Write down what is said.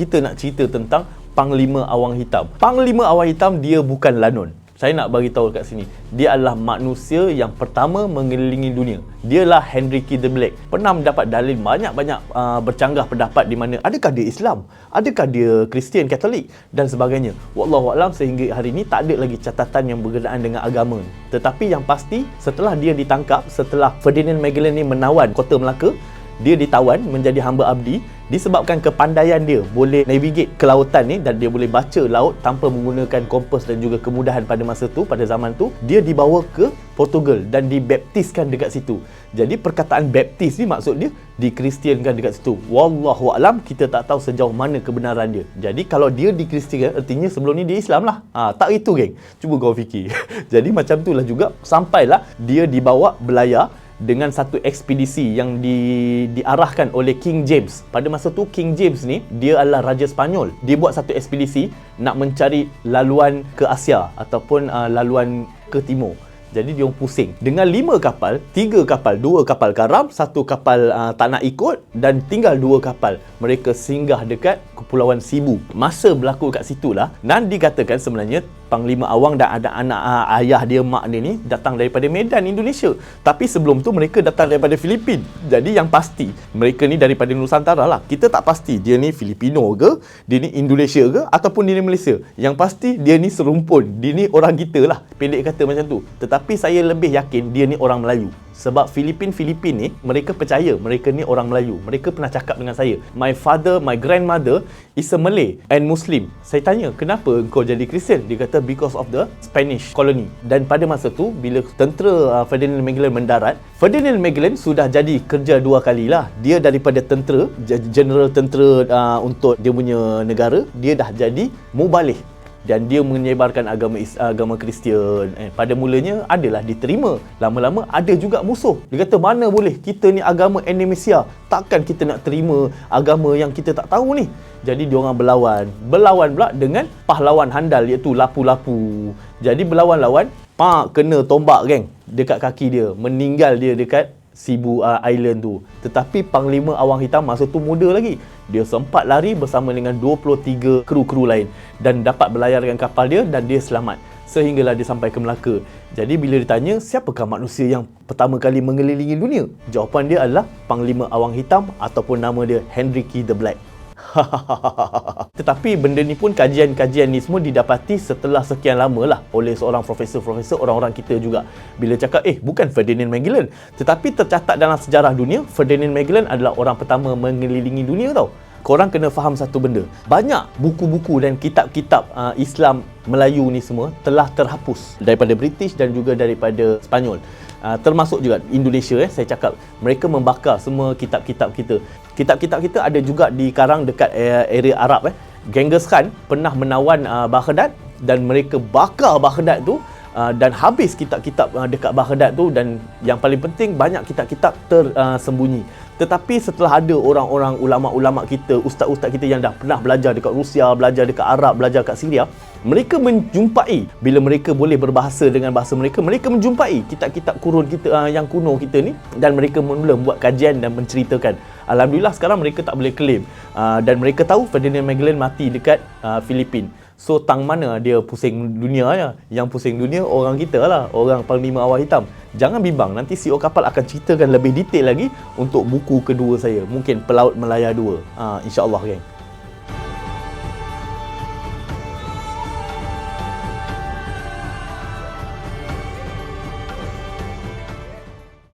kita nak cerita tentang Panglima Awang Hitam. Panglima Awang Hitam dia bukan Lanun. Saya nak bagi tahu kat sini. Dia adalah manusia yang pertama mengelilingi dunia. Dialah Henry Key the Black. Pernah mendapat dalil banyak-banyak uh, bercanggah pendapat di mana adakah dia Islam? Adakah dia Kristian Katolik dan sebagainya. Wallahu alam sehingga hari ini tak ada lagi catatan yang berkenaan dengan agama. Tetapi yang pasti setelah dia ditangkap, setelah Ferdinand Magellan ni menawan kota Melaka, dia ditawan menjadi hamba abdi disebabkan kepandaian dia boleh navigate ke lautan ni dan dia boleh baca laut tanpa menggunakan kompas dan juga kemudahan pada masa tu pada zaman tu dia dibawa ke Portugal dan dibaptiskan dekat situ. Jadi perkataan baptis ni maksud dia dikristiankan dekat situ. Wallahu alam kita tak tahu sejauh mana kebenaran dia. Jadi kalau dia dikristiankan artinya sebelum ni dia Islam lah. Ha, tak itu geng. Cuba kau fikir. Jadi macam tu lah juga. Sampailah dia dibawa belayar dengan satu ekspedisi yang di, diarahkan oleh King James. Pada masa tu King James ni dia adalah raja Spanyol. Dia buat satu ekspedisi nak mencari laluan ke Asia ataupun uh, laluan ke timur. Jadi dia pusing. Dengan lima kapal, tiga kapal, dua kapal karam, satu kapal uh, tak nak ikut dan tinggal dua kapal. Mereka singgah dekat Kepulauan Sibu. Masa berlaku kat situ lah, nan dikatakan sebenarnya Panglima Awang dan ada anak uh, ayah dia mak dia ni datang daripada Medan Indonesia. Tapi sebelum tu mereka datang daripada Filipin. Jadi yang pasti mereka ni daripada Nusantara lah. Kita tak pasti dia ni Filipino ke, dia ni Indonesia ke ataupun dia ni Malaysia. Yang pasti dia ni serumpun. Dia ni orang kita lah. Pendek kata macam tu. Tetapi saya lebih yakin dia ni orang Melayu. Sebab Filipin-Filipin ni mereka percaya mereka ni orang Melayu. Mereka pernah cakap dengan saya, "My father, my grandmother is a Malay and Muslim." Saya tanya, "Kenapa kau jadi Kristian?" Dia kata, "Because of the Spanish colony." Dan pada masa tu bila tentera uh, Ferdinand Magellan mendarat, Ferdinand Magellan sudah jadi kerja dua kali lah. Dia daripada tentera, general tentera uh, untuk dia punya negara, dia dah jadi mubalih dan dia menyebarkan agama agama Kristian. Eh, pada mulanya adalah diterima. Lama-lama ada juga musuh. Dia kata mana boleh kita ni agama Indonesia? Takkan kita nak terima agama yang kita tak tahu ni? Jadi dia orang berlawan. Berlawan pula dengan pahlawan handal iaitu lapu-lapu. Jadi berlawan-lawan pak kena tombak geng dekat kaki dia. Meninggal dia dekat Sibu uh, Island tu. Tetapi Panglima Awang Hitam masa tu muda lagi. Dia sempat lari bersama dengan 23 kru-kru lain dan dapat berlayar dengan kapal dia dan dia selamat sehinggalah dia sampai ke Melaka. Jadi bila ditanya siapakah manusia yang pertama kali mengelilingi dunia? Jawapan dia adalah Panglima Awang Hitam ataupun nama dia Henry Key the Black. Tetapi benda ni pun kajian-kajian ni semua didapati setelah sekian lama lah oleh seorang profesor-profesor orang-orang kita juga. Bila cakap, eh bukan Ferdinand Magellan. Tetapi tercatat dalam sejarah dunia, Ferdinand Magellan adalah orang pertama mengelilingi dunia tau. Korang kena faham satu benda. Banyak buku-buku dan kitab-kitab uh, Islam Melayu ni semua telah terhapus daripada British dan juga daripada Spanyol. Uh, termasuk juga Indonesia eh saya cakap mereka membakar semua kitab-kitab kita. Kitab-kitab kita ada juga di karang dekat uh, area Arab eh. Genghis Khan pernah menawan uh, Baghdad dan mereka bakar Baghdad tu uh, dan habis kitab-kitab uh, dekat Baghdad tu dan yang paling penting banyak kitab-kitab tersembunyi. Uh, Tetapi setelah ada orang-orang ulama-ulama kita, ustaz-ustaz kita yang dah pernah belajar dekat Rusia, belajar dekat Arab, belajar dekat Syria, mereka menjumpai bila mereka boleh berbahasa dengan bahasa mereka mereka menjumpai kitab-kitab kurun kita uh, yang kuno kita ni dan mereka mula membuat kajian dan menceritakan. Alhamdulillah sekarang mereka tak boleh claim. Uh, dan mereka tahu Ferdinand Magellan mati dekat uh, Filipin so tang mana dia pusing dunia ya? Yang pusing dunia orang kita lah orang panglima awal hitam. Jangan bimbang nanti CEO kapal akan ceritakan lebih detail lagi untuk buku kedua saya. Mungkin pelaut Melaya 2 uh, insyaallah geng